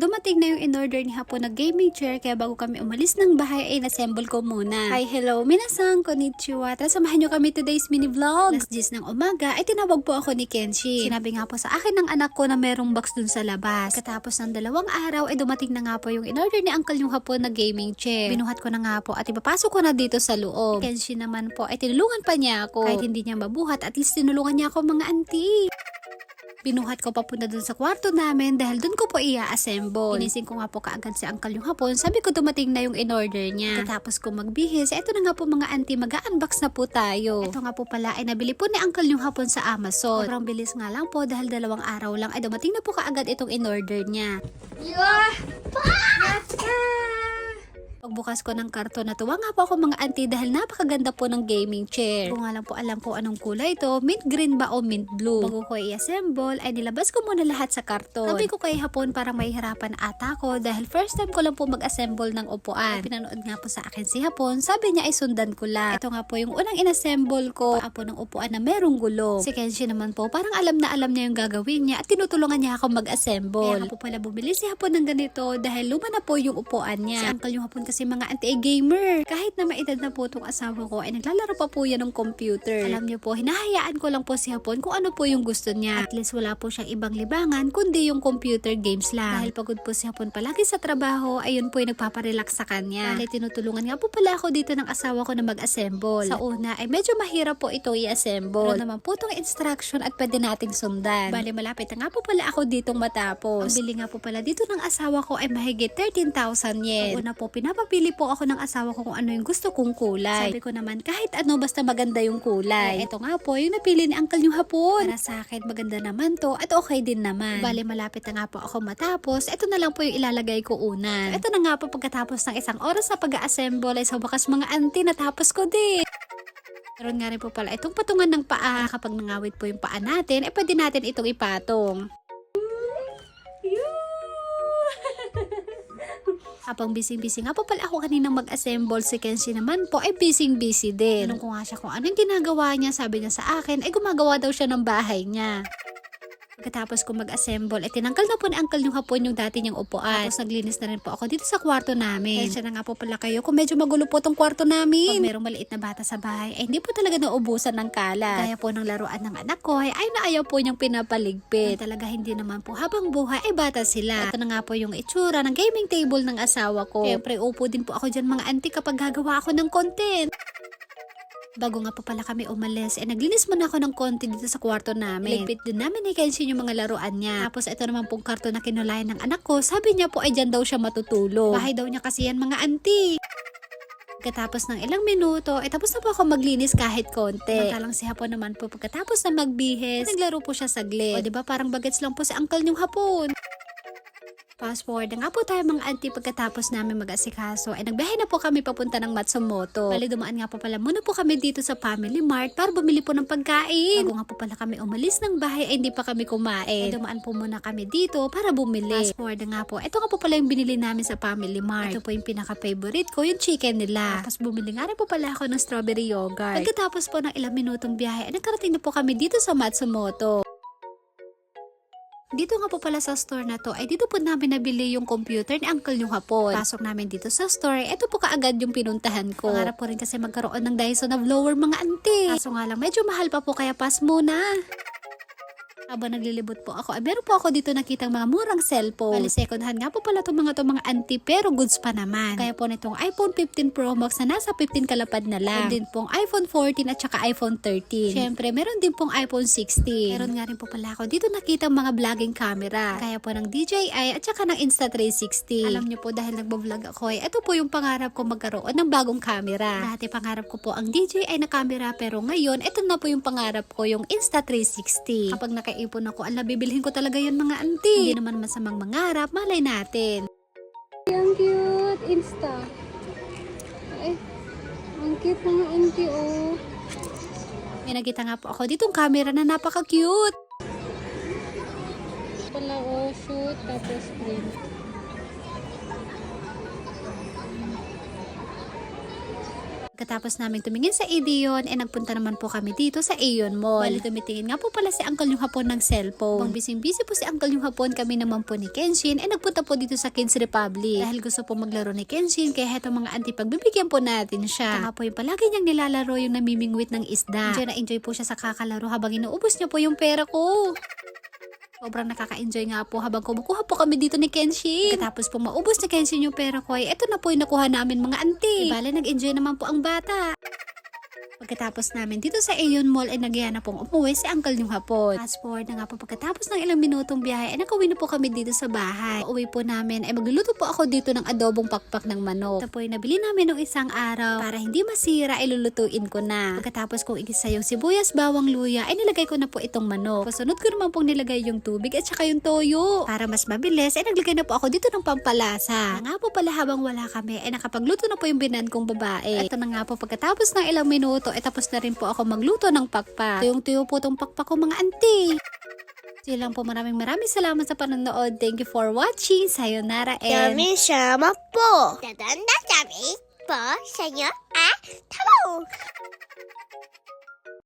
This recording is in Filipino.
Dumating na yung in-order ni Hapon na gaming chair kaya bago kami umalis ng bahay ay nassemble ko muna. Hi, hello, minasang, konnichiwa. Tara samahan nyo kami today's mini vlog. Last 10 ng umaga ay tinawag po ako ni Kenshi. Sinabi nga po sa akin ng anak ko na merong box dun sa labas. Katapos ng dalawang araw ay dumating na nga po yung in-order ni Uncle yung Hapon na gaming chair. Binuhat ko na nga po at ipapasok ko na dito sa loob. Kenshi naman po ay tinulungan pa niya ako. Kahit hindi niya mabuhat, at least tinulungan niya ako mga auntie. Binuhat ko papunta dun sa kwarto namin dahil dun ko po i-assemble. Inising ko nga po kaagad si Uncle yung hapon. Sabi ko dumating na yung in-order niya. Katapos ko magbihis, eto na nga po mga auntie, mag-unbox na po tayo. Ito nga po pala ay nabili po ni Uncle yung hapon sa Amazon. Sobrang bilis nga lang po dahil dalawang araw lang ay dumating na po kaagad itong in-order niya. Pagbukas ko ng karton na tuwa nga po ako mga auntie dahil napakaganda po ng gaming chair. Kung lang po alam ko anong kulay ito, mint green ba o mint blue. Bago ko i-assemble, ay nilabas ko muna lahat sa karton. Sabi ko kay hapon parang may hirapan ata ko dahil first time ko lang po mag-assemble ng upuan. Pinanood nga po sa akin si hapon, sabi niya ay sundan ko lang. Ito nga po yung unang in-assemble ko, apo ng upuan na merong gulong. Si Kenshi naman po, parang alam na alam niya yung gagawin niya at tinutulungan niya ako mag-assemble. Kaya po pala bumili si hapon ng ganito dahil luma na po yung upuan niya. Si uncle yung hapon kasi mga anti gamer. Kahit na maedad na po itong asawa ko ay naglalaro pa po yan ng computer. Alam niyo po, hinahayaan ko lang po si hapon kung ano po yung gusto niya. At least wala po siyang ibang libangan kundi yung computer games lang. Dahil pagod po si hapon palagi sa trabaho, ayun po yung nagpaparelax sa kanya. Dahil tinutulungan nga po pala ako dito ng asawa ko na mag-assemble. Sa una ay medyo mahirap po ito i-assemble. Pero naman po itong instruction at pwede nating sundan. Bali malapit na nga po pala ako ditong matapos. Ang bili nga po pala dito ng asawa ko ay mahigit 13,000 yen. Ang una po pinapapili po ako ng asawa ko kung ano yung gusto kong kulay. Sabi ko naman kahit ano basta maganda yung kulay. ito nga po yung napili ni Uncle yung hapon. Para sa akin maganda naman to at okay din naman. Bali malapit na nga po ako matapos. Ito na lang po yung ilalagay ko una. ito na nga po pagkatapos ng isang oras sa pag-assemble ay sa wakas mga auntie natapos ko din. Meron nga rin po pala itong patungan ng paa. Kapag nangawit po yung paa natin, eh pwede natin itong ipatong. Habang busy-busy nga po pala ako kaninang mag-assemble, si Kenshi naman po ay busy-busy din. Tanong ko nga siya kung anong ginagawa niya, sabi niya sa akin, ay gumagawa daw siya ng bahay niya. Pagkatapos ko mag-assemble, eh tinanggal na po ni Uncle yung hapon yung dati niyang upuan. Tapos naglinis na rin po ako dito sa kwarto namin. Kaya siya na nga po pala kayo kung medyo magulo po tong kwarto namin. Pag merong maliit na bata sa bahay, ay hindi po talaga naubusan ng kalat. Kaya po ng laruan ng anak ko, ay, ay naayaw po niyang pinapaligpit. Ay, talaga hindi naman po habang buhay, ay bata sila. Ito na nga po yung itsura ng gaming table ng asawa ko. Siyempre, upo din po ako dyan mga auntie kapag gagawa ako ng content. Bago nga po pala kami umalis, eh naglinis muna ako ng konti dito sa kwarto namin. Ligpit din namin ni Kenshi yung mga laruan niya. Tapos ito naman pong karton na kinulayan ng anak ko, sabi niya po ay dyan daw siya matutulog. Bahay daw niya kasi yan mga auntie. Pagkatapos ng ilang minuto, eh tapos na po ako maglinis kahit konti. Samantalang si Hapon naman po pagkatapos na magbihis, naglaro po siya saglit. O diba parang bagets lang po si uncle yung Hapon. Fast forward nga po tayo mga auntie pagkatapos namin mag-asikaso ay nagbiyahe na po kami papunta ng Matsumoto. Bali dumaan nga po pala muna po kami dito sa Family Mart para bumili po ng pagkain. Bago nga po pala kami umalis ng bahay ay hindi pa kami kumain. Ay, dumaan po muna kami dito para bumili. Fast forward nga po. Ito nga po pala yung binili namin sa Family Mart. Ito po yung pinaka-favorite ko, yung chicken nila. Tapos bumili nga rin po pala ako ng strawberry yogurt. Pagkatapos po ng ilang minutong biyahe ay nagkarating na po kami dito sa Matsumoto. Dito nga po pala sa store na to, ay dito po namin nabili yung computer ni Uncle yung hapon. Pasok namin dito sa store, ito po kaagad yung pinuntahan ko. Pangarap po rin kasi magkaroon ng Dyson na blower mga auntie. Kaso nga lang, medyo mahal pa po kaya pas muna. Habang naglilibot po ako, meron po ako dito nakitang mga murang cellphone. Bali, second hand nga po pala itong mga to mga anti pero goods pa naman. Kaya po nitong iPhone 15 Pro Max na nasa 15 kalapad na lang. And din pong iPhone 14 at saka iPhone 13. Syempre, meron din pong iPhone 16. Meron nga rin po pala ako dito nakitang mga vlogging camera. Kaya po ng DJI at saka ng Insta360. Alam niyo po dahil nagbo-vlog ako, eh, ito po yung pangarap ko magkaroon ng bagong camera. Dati pangarap ko po ang DJI na camera pero ngayon, ito na po yung pangarap ko, yung Insta360. Kapag nakaipon ako, ala, bibilhin ko talaga yun mga auntie. Hindi naman masamang mangarap, malay natin. Ang cute. Insta. Ay, ang cute mga auntie, oh. May nakita nga po ako ditong camera na napaka-cute. Pala, oh, shoot, tapos print. Katapos namin tumingin sa Ideon, eh nagpunta naman po kami dito sa Aeon Mall. Bali tumitingin nga po pala si Uncle yung hapon ng cellphone. Bang bising-busy po si Uncle yung hapon, kami naman po ni Kenshin, eh nagpunta po dito sa Kids Republic. Dahil gusto po maglaro ni Kenshin, kaya heto mga auntie, pagbibigyan po natin siya. Kaya po yung palagi niyang nilalaro yung namimingwit ng isda. Enjoy na enjoy po siya sa kakalaro habang inuubos niya po yung pera ko. Sobrang nakaka-enjoy nga po habang kumukuha po kami dito ni Kenshin. Tapos po maubos ni Kenshin yung pera ko, ay eto na po yung nakuha namin mga auntie. Ibale, nag-enjoy naman po ang bata. Pagkatapos namin dito sa Aeon Mall ay nagyaya na pong umuwi si Uncle yung hapon. Fast forward na nga po pagkatapos ng ilang minutong biyahe ay nakauwi na po kami dito sa bahay. Uwi po namin ay magluluto po ako dito ng adobong pakpak ng manok. Ito po ay nabili namin nung isang araw para hindi masira ay lulutuin ko na. Pagkatapos kong igisa yung sibuyas, bawang, luya ay nilagay ko na po itong manok. Pasunod ko naman pong nilagay yung tubig at saka yung toyo. Para mas mabilis ay naglagay na po ako dito ng pampalasa. Na nga po pala habang wala kami ay nakapagluto na po yung binan kong babae. Ito na nga po pagkatapos ng ilang minuto ko, ay eh, tapos na rin po ako magluto ng pakpak. Tuyong-tuyo po itong pakpak ko mga auntie. So lang po, maraming maraming salamat sa panonood. Thank you for watching. Sayonara and... Yummy sama po! Dadanda dami po sa inyo at ah!